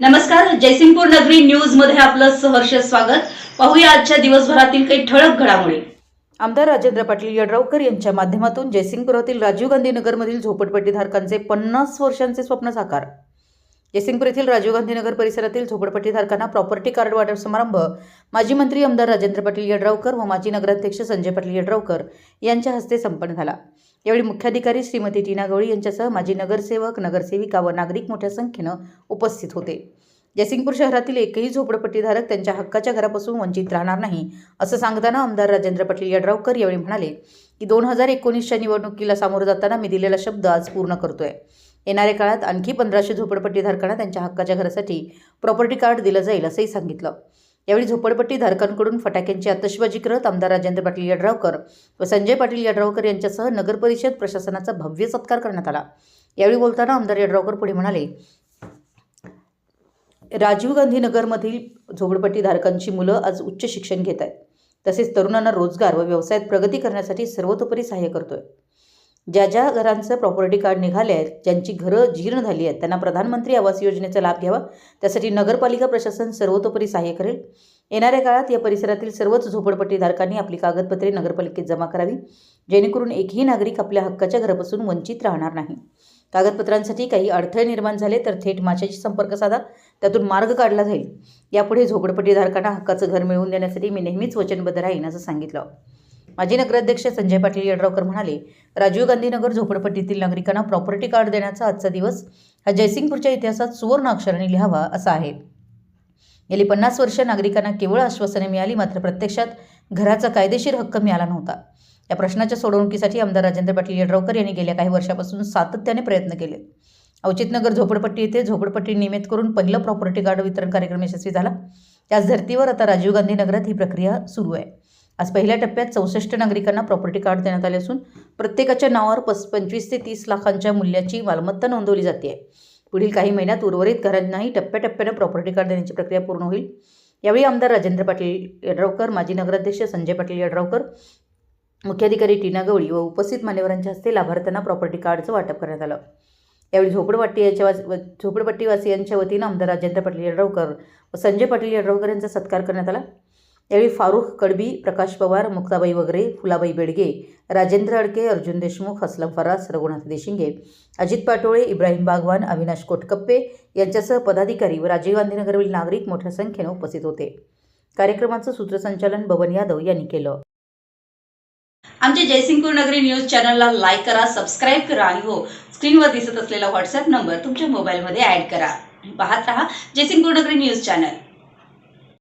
नमस्कार जयसिंगपूर नगरी न्यूजमध्ये आपलं सहर्ष स्वागत. पाहूया आजच्या दिवसभरातील काही ठळक घडामोडी. आमदार राजेंद्र पाटील यड्रावकर यांच्या माध्यमातून जयसिंगपुरातील राजीव गांधी नगरमधील झोपडपट्टीधारकांचे पन्नास वर्षांचे स्वप्न साकार. जयसिंगपूर येथील राजीव गांधी नगर परिसरातील झोपडपट्टीधारकांना प्रॉपर्टी कार्ड वाटप समारंभ. माजी मंत्री आमदार राजेंद्र पाटील यड्रावकर व माजी नगराध्यक्ष संजय पाटील यड्रावकर यांच्या हस्ते संपन्न झाला. यावेळी मुख्याधिकारी श्रीमती टीना गवळी यांच्यासह माजी नगरसेवक नगरसेविका व नागरिक मोठ्या संख्येनं उपस्थित होते. जयसिंगपूर शहरातील एकही झोपडपट्टीधारक त्यांच्या हक्काच्या घरापासून वंचित राहणार नाही असं सांगताना आमदार राजेंद्र पाटील यड्रावकर यावेळी म्हणाले की दोन हजार एकोणीसच्या निवडणुकीला सामोरं जाताना मी दिलेला शब्द आज पूर्ण करतोय. येणाऱ्या काळात आणखी पंधराशे झोपडपट्टीधारकांना त्यांच्या हक्काच्या घरासाठी प्रॉपर्टी कार्ड दिलं जाईल असंही सांगितलं. यावेळी झोपडपट्टी धारकांकडून फटाक्यांची आतषबाजी करत आमदार राजेंद्र पाटील यड्रावकर व संजय पाटील यड्रावकर यांच्यासह नगरपरिषद प्रशासनाचा भव्य सत्कार करण्यात आला. यावेळी बोलताना आमदार यड्रावकर पुढे म्हणाले राजीव गांधी नगरमधील झोपडपट्टी धारकांची मुलं आज उच्च शिक्षण घेत आहेत. तसेच तरुणांना रोजगार व व्यवसायात प्रगती करण्यासाठी सर्वतोपरी सहाय्य करतोय. ज्या ज्या घरांचं प्रॉपर्टी कार्ड निघाले आहेत ज्यांची घरं जीर्ण झाली आहेत त्यांना प्रधानमंत्री आवास योजनेचा लाभ घ्यावा. त्यासाठी नगरपालिका प्रशासन सर्वतोपरी सहाय्य करेल. येणाऱ्या काळात या परिसरातील सर्वच झोपडपट्टीधारकांनी आपली कागदपत्रे नगरपालिकेत जमा करावी. जेणेकरून एकही नागरिक आपल्या हक्काच्या घरापासून वंचित राहणार नाही. कागदपत्रांसाठी काही अडथळे निर्माण झाले तर थेट माझ्याशी संपर्क साधा. त्यातून मार्ग काढला जाईल. यापुढे झोपडपट्टीधारकांना हक्काचं घर मिळवून देण्यासाठी मी नेहमीच वचनबद्ध राहीन असं सांगितलं. माजी नगराध्यक्ष संजय पाटील यड्रावकर म्हणाले राजीव गांधीनगर झोपडपट्टीतील नागरिकांना प्रॉपर्टी कार्ड देण्याचा आजचा दिवस हा जयसिंगपूरच्या इतिहासात सुवर्ण अक्षराने लिहावा असा आहे. गेली पन्नास वर्ष नागरिकांना केवळ आश्वासने मिळाली मात्र प्रत्यक्षात घराचा कायदेशीर हक्क मिळाला नव्हता. या प्रश्नाच्या सोडवणुकीसाठी आमदार राजेंद्र पाटील यड्रावकर यांनी गेल्या काही वर्षापासून सातत्याने प्रयत्न केले. औचितनगर झोपडपट्टी येथे झोपडपट्टी नियमित करून पहिलं प्रॉपर्टी कार्ड वितरण कार्यक्रम यशस्वी झाला. त्याच धर्तीवर आता राजीव गांधी नगरात ही प्रक्रिया सुरू आहे. आज पहिल्या टप्प्यात चौसष्ट नागरिकांना प्रॉपर्टी कार्ड देण्यात आले असून प्रत्येकाच्या नावावर पस पंचवीस ते तीस लाखांच्या मूल्याची मालमत्ता नोंदवली जाते. आहे पुढील काही महिन्यात उर्वरित घरांनाही टप्प्याटप्प्यानं प्रॉपर्टी कार्ड देण्याची प्रक्रिया पूर्ण होईल. यावेळी आमदार राजेंद्र पाटील यड्रावकर माजी नगराध्यक्ष संजय पाटील यड्रावकर मुख्याधिकारी टीना गवळी व उपस्थित मान्यवरांच्या हस्ते लाभार्थ्यांना प्रॉपर्टी कार्डचं वाटप करण्यात आलं. यावेळी झोपडपट्टी याच्या झोपडपट्टीवासियांच्या वतीनं आमदार राजेंद्र पाटील यड्रावकर व संजय पाटील यड्रावकर यांचा सत्कार करण्यात आला. यावेळी फारुख कडबी प्रकाश पवार मुक्ताबाई वगैरे फुलाबाई बेडगे राजेंद्र अडके अर्जुन देशमुख असलम फरास रघुनाथ देशिंगे अजित पाटोळे इब्राहिम बागवान अविनाश कोटकप्पे यांच्यासह पदाधिकारी व राजीव गांधीनगरवरील नागरिक मोठ्या संख्येनं उपस्थित होते. कार्यक्रमाचं सूत्रसंचालन बबन यादव यांनी केलं. आमच्या जयसिंगपूर नगरी न्यूज चॅनलला लाईक करा सबस्क्राईब करा आणि हो स्क्रीनवर दिसत असलेला व्हॉट्सअप नंबर तुमच्या मोबाईलमध्ये ॲड करा. पाहत रहा जयसिंगपूर नगरी न्यूज चॅनल.